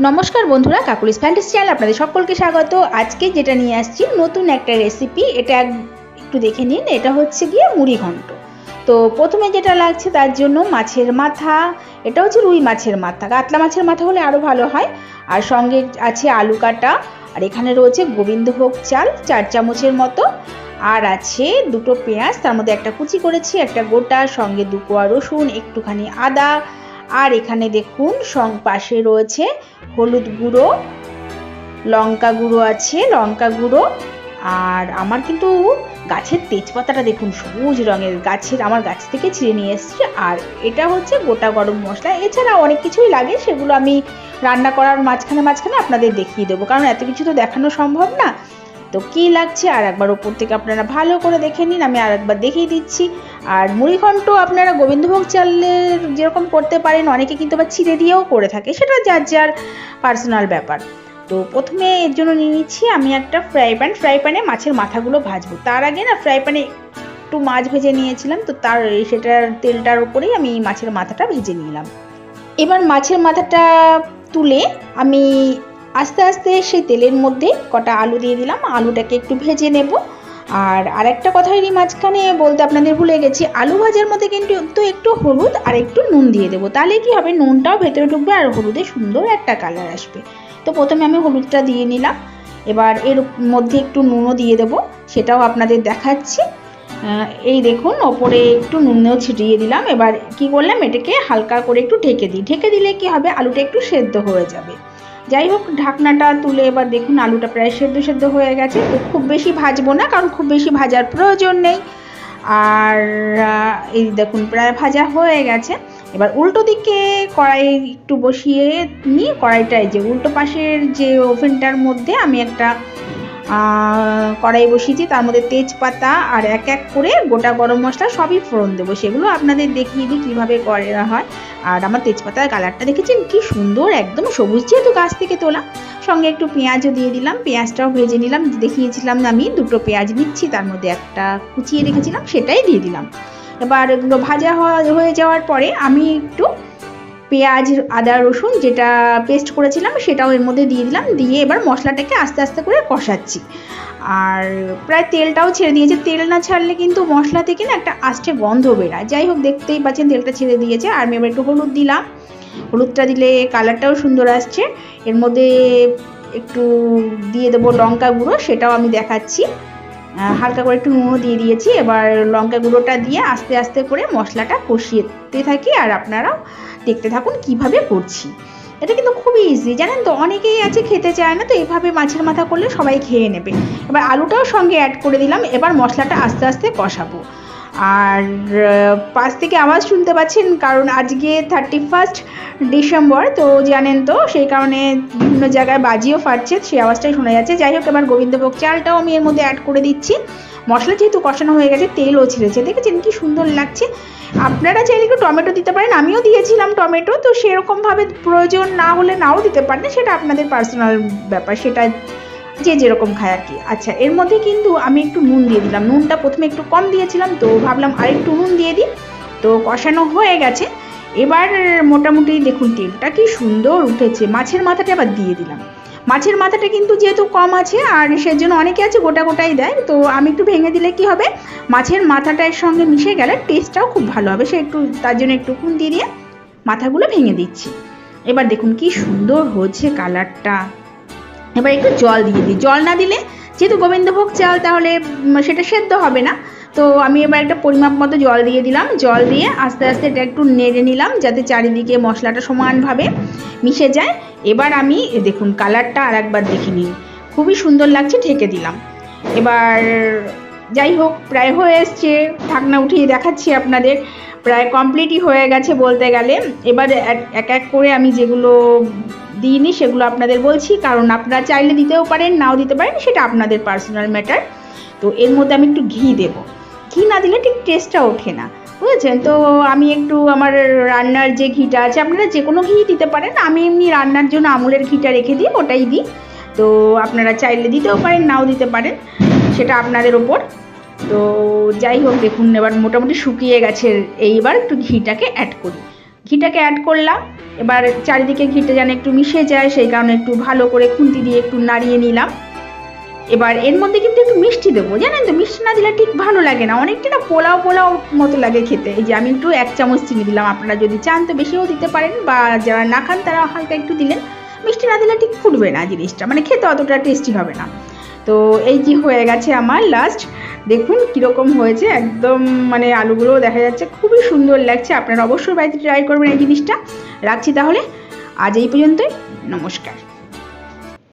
নমস্কার বন্ধুরা, Kokkalis fantasy channel আপনাদের সকলকে স্বাগত। আজকে যেটা নিয়ে আসছি, নতুন একটা রেসিপি এটা এক- একটু দেখে নিন, এটা হচ্ছে গিয়ে মুড়ি ঘন্ট। তো প্রথমে যেটা লাগছে তার জন্য মাছের মাথা, এটা হচ্ছে রুই মাছের মাথা। কাতলা মাছের মাথা হলে আরও ভালো হয়। আর সঙ্গে আছে আলু কাটা, আর এখানে রয়েছে গোবিন্দভোগ চাল, চার চামচের মতো। আর আছে দুটো পেঁয়াজ, তার মধ্যে একটা কুচি করেছি, একটা গোটা, সঙ্গে দু কোয়া রসুন, একটুখানি আদা আর এখানে দেখুন, সং পাশে রয়েছে হলুদ গুঁড়ো, লঙ্কা গুঁড়ো আছে, লঙ্কা গুঁড়ো। আর আমার কিন্তু গাছের তেজপাতাটা দেখুন, সবুজ রঙের, গাছের, আমার গাছ থেকে ছিঁড়ে নিয়ে এসেছি। আর এটা হচ্ছে গোটা গরম মশলা। এছাড়া অনেক কিছুই লাগে, সেগুলো আমি রান্না করার মাঝখানে মাঝখানে আপনাদের দেখিয়ে দেবো। কারণ এত কিছু তো দেখানো সম্ভব না। তো কি লাগছে? আর একবার ওপর থেকে আপনারা ভালো করে দেখে নিন, আমি আর একবার দেখিয়ে দিচ্ছি। আর মুড়িঘণ্ট আপনারা গোবিন্দভোগ চালের যেরকম করতে পারেন, অনেকে কিন্তু আবার ছিঁড়ে দিয়েও করে থাকে। সেটা যার যার পার্সোনাল ব্যাপার। তো প্রথমে এর জন্য নিয়ে নিচ্ছি আমি একটা ফ্রাই প্যান ফ্রাই প্যানে মাছের মাথাগুলো ভাজবো। তার আগে না ফ্রাই প্যানে একটু মাছ ভেজে নিয়েছিলাম, তো তার সেটার তেলটার উপরেই আমি মাছের মাথাটা ভেজে নিলাম। এবার মাছের মাথাটা তুলে আমি আস্তে আস্তে সেই তেলের মধ্যে কটা আলু দিয়ে দিলাম। আলুটাকে একটু ভেজে নেব। আর আরেকটা কথা এরই মাঝখানে বলতে আপনাদের ভুলে গেছি, আলু ভাজার মধ্যে কিন্তু একটু হলুদ আর একটু নুন দিয়ে দেবো। তাহলে কি হবে? নুনটাও ভেতরে ঢুকবে আর হলুদে সুন্দর একটা কালার আসবে। তো প্রথমে আমি হলুদটা দিয়ে নিলাম। এবার এর মধ্যে একটু নুনও দিয়ে দেবো, সেটাও আপনাদের দেখাচ্ছি। এই দেখুন, ওপরে একটু নুনও ছিটিয়ে দিলাম। এবার কি করলাম? এটাকে হালকা করে একটু ঢেকে দিই। ঢেকে দিলে কি হবে? আলুটা একটু সেদ্ধ হয়ে যাবে। যাই হোক, ঢাকনাটা তুলে এবার দেখুন, আলুটা প্রায় সেদ্ধ সেদ্ধ হয়ে গেছে। তো খুব বেশি ভাজবো না, কারণ খুব বেশি ভাজার প্রয়োজন নেই। আর এই দেখুন, প্রায় ভাজা হয়ে গেছে। এবার উল্টো দিকে কড়াই একটু বসিয়ে নিয়ে, কড়াইটায় যে উল্টো পাশের যে ওভেনটার মধ্যে আমি একটা কড়াই বসিয়েছি, তার মধ্যে তেজপাতা আর এক এক করে গোটা গরম মশলা সবই ফোড়ন দেবো। সেগুলো আপনাদের দেখিয়ে দিই কীভাবে করা হয়। আর আমার তেজপাতার কালারটা দেখেছেন? কি সুন্দর, একদম সবুজ যেহেতু গাছ থেকে তোলা। সঙ্গে একটু পেঁয়াজও দিয়ে দিলাম, পেঁয়াজটাও ভেজে নিলাম। দেখিয়েছিলাম আমি, দুটো পেঁয়াজ নিচ্ছি, তার মধ্যে একটা কুচিয়ে রেখেছিলাম, সেটাই দিয়ে দিলাম। এবার ভাজা হয়ে যাওয়ার পরে আমি একটু পেঁয়াজ, আদা, রসুন যেটা পেস্ট করেছিলাম সেটাও এর মধ্যে দিয়ে দিলাম। দিয়ে এবার মশলাটাকে আস্তে আস্তে করে কষাচ্ছি। আর প্রায় তেলটাও ছেড়ে দিয়েছে। তেল না ছাড়লে কিন্তু মশলা থেকে না একটা আষ্টে গন্ধ বেরায়। যাই হোক, দেখতেই পাচ্ছেন তেলটা ছেড়ে দিয়েছে। আর আমি এবার একটু হলুদ দিলাম। হলুদটা দিলে কালারটাও সুন্দর আসছে। এর মধ্যে একটু দিয়ে দেবো লঙ্কা গুঁড়ো, সেটাও আমি দেখাচ্ছি। হালকা করে একটু নুনও দিয়ে দিয়েছি। এবার লঙ্কা গুঁড়োটা দিয়ে আস্তে আস্তে করে মশলাটা কষিয়েতে থাকি আর আপনারাও দেখতে থাকুন কীভাবে করছি। এটা কিন্তু খুবই ইজি জানেন তো? অনেকেই আছে খেতে চায় না, তো এভাবে মাছের মাথা করলে সবাই খেয়ে নেবে। এবার আলুটাও সঙ্গে অ্যাড করে দিলাম, এবার মশলাটা আস্তে আস্তে কষাবো। আর পাশ থেকে আওয়াজ শুনতে পাচ্ছেন, কারণ আজকে থার্টি ফার্স্ট ডিসেম্বর, তো জানেন তো, সেই কারণে বিভিন্ন জায়গায় বাজিও ফাটছে, সেই আওয়াজটাই শোনা যাচ্ছে। যাই হোক, এবার গোবিন্দভোগ চালটাও আমি এর মধ্যে অ্যাড করে দিচ্ছি। মশলা যেহেতু কষানো হয়ে গেছে, তেলও ছেড়েছে। দেখেছেন কি সুন্দর লাগছে? আপনারা চাইলে একটু টমেটো দিতে পারেন, আমিও দিয়েছিলাম টমেটো, তো সেরকমভাবে প্রয়োজন না হলে নাও দিতে পারেন, সেটা আপনাদের পার্সোনাল ব্যাপার, সেটা যে যেরকম খায় আর কি। আচ্ছা এর মধ্যে কিন্তু আমি একটু নুন দিয়ে দিলাম। নুনটা প্রথমে একটু কম দিয়েছিলাম, তো ভাবলাম আরেকটু নুন দিয়ে দিই। তো কষানো হয়ে গেছে। এবার মোটামুটি দেখুন, তেলটা কি সুন্দর উঠেছে। মাছের মাথাটা আবার দিয়ে দিলাম। মাছের মাথাটা কিন্তু যেহেতু কম আছে, আর সেজন্য অনেকে আছে গোটা গোটাই দেয়, তো আমি একটু ভেঙে দিলে কি হবে? মাছের মাথাটা এর সঙ্গে মিশে গেলে টেস্টটাও খুব ভালো হবে। সে একটু, তার জন্য একটু খুন দিয়ে দিয়ে মাথাগুলো ভেঙে দিচ্ছি। এবার দেখুন কি সুন্দর হচ্ছে কালারটা এবার একটু জল দিয়ে দিই। জল না দিলে যেহেতু গোবিন্দভোগ চাল তাহলে সেটা সেদ্ধ হবে না। তো আমি এবার একটা পরিমাপ মতো জল দিয়ে দিলাম। জল দিয়ে আস্তে আস্তে এটা একটু নেড়ে নিলাম যাতে চারিদিকে মশলাটা সমানভাবে মিশে যায়। এবার আমি দেখুন, কালারটা আর একবার দেখে নিই। খুবই সুন্দর লাগছে, ঢেকে দিলাম। এবার যাই হোক, প্রায় হয়ে এসছে। ঢাকনা উঠিয়ে দেখাচ্ছি আপনাদের। প্রায় কমপ্লিটই হয়ে গেছে বলতে গেলে। এবার এক- এক করে আমি যেগুলো দিইনি, সেগুলো আপনাদের বলছি, কারণ আপনারা চাইলে দিতেও পারেন, নাও দিতে পারেন, সেটা আপনাদের পার্সোনাল ম্যাটার তো এর মধ্যে আমি একটু ঘি দেবো। ঘি না দিলে ঠিক টেস্টটা ওঠে না, বুঝেছেন? তো আমি একটু আমার রান্নার যে ঘিটা আছে, আপনারা যে কোনো ঘি দিতে পারেন, আমি এমনি রান্নার জন্য আমুলের ঘিটা রেখে দিই, ওটাই দিই। তো আপনারা চাইলে দিতেও পারেন, নাও দিতে পারেন, সেটা আপনাদের ওপর। তো যাই হোক, দেখুন, এবার মোটামুটি শুকিয়ে গেছে, এইবার একটু ঘিটাকে অ্যাড করি। ঘিটাকে অ্যাড করলাম। এবার চারিদিকে ঘিটা যেন একটু মিশে যায়, সেই কারণে একটু ভালো করে খুন্তি দিয়ে একটু নাড়িয়ে নিলাম। এবার এর মধ্যে কিন্তু একটু মিষ্টি দেবো। জানেন তো, মিষ্টি না দিলে ঠিক ভালো লাগে না। অনেকটা না পোলাও পোলাও মতো লাগে খেতে। এই যে আমি একটু এক চামচ চিনি দিলাম। আপনারা যদি চান তো বেশিও দিতে পারেন বা যারা না খান তারা হালকা একটু দিলেন। মিষ্টি না দিলে ঠিক ফুটবে না জিনিসটা। মানে খেতে অতটা টেস্টি হবে না। তো এই যে হয়ে গেছে আমার লাস্ট দেখুন কীরকম হয়েছে, একদম মানে আলুগুলো দেখা যাচ্ছে, খুবই সুন্দর লাগছে। আপনারা অবশ্যই বাড়িতে ট্রাই করবেন এই জিনিসটা। রাখছি তাহলে, আজ এই পর্যন্তই, নমস্কার।